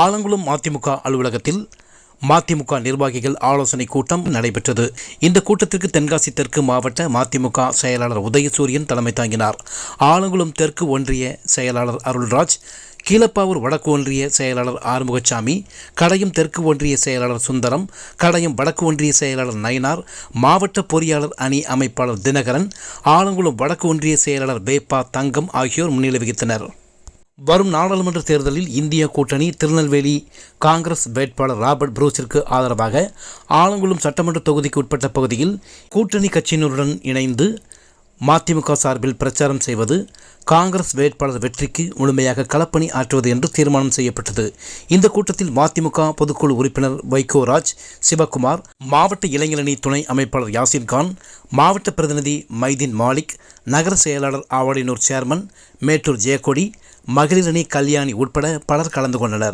ஆலங்குளம் மதிமுக அலுவலகத்தில் மதிமுக நிர்வாகிகள் ஆலோசனை கூட்டம் நடைபெற்றது. இந்த கூட்டத்திற்கு தென்காசி தெற்கு மாவட்ட மதிமுக செயலாளர் உதயசூரியன் தலைமை தாங்கினார். ஆலங்குளம் தெற்கு ஒன்றிய செயலாளர் அருள்ராஜ் கீழப்பாவூர் வடக்கு ஒன்றிய செயலாளர் ஆறுமுகசாமி கடையம் தெற்கு ஒன்றிய செயலாளர் சுந்தரம் கடையம் வடக்கு ஒன்றிய செயலாளர் நயனார் மாவட்ட பொறியாளர் அணி அமைப்பாளர் தினகரன் ஆலங்குளம் வடக்கு ஒன்றிய செயலாளர் பேப்பா தங்கம் ஆகியோர் முன்னிலை வகித்தனர். வரும் நாடாளுமன்ற தேர்தலில் இந்திய கூட்டணி திருநெல்வேலி காங்கிரஸ் வேட்பாளர் ராபர்ட் புரூஸிற்கு ஆதரவாக ஆலங்குளம் சட்டமன்ற தொகுதிக்கு உட்பட்ட பகுதியில் கூட்டணி கட்சியினருடன் இணைந்து மதிமுக சார்பில் பிரச்சாரம் செய்வது காங்கிரஸ் வேட்பாளர் வெற்றிக்கு முழுமையாக களப்பணி ஆற்றுவது என்று தீர்மானம் செய்யப்பட்டது. இந்த கூட்டத்தில் மதிமுக பொதுக்குழு உறுப்பினர் வைகோராஜ் சிவகுமார் மாவட்ட இளைஞரணி துணை அமைப்பாளர் யாசின்கான் மாவட்ட பிரதிநிதி மைதீன் மாலிக் நகர செயலாளர் ஆவடினூர் சேர்மன் மேட்டூர் ஜெயக்கொடி மகளிரணி கல்யாணி உட்பட பலர் கலந்து கொண்டனர்.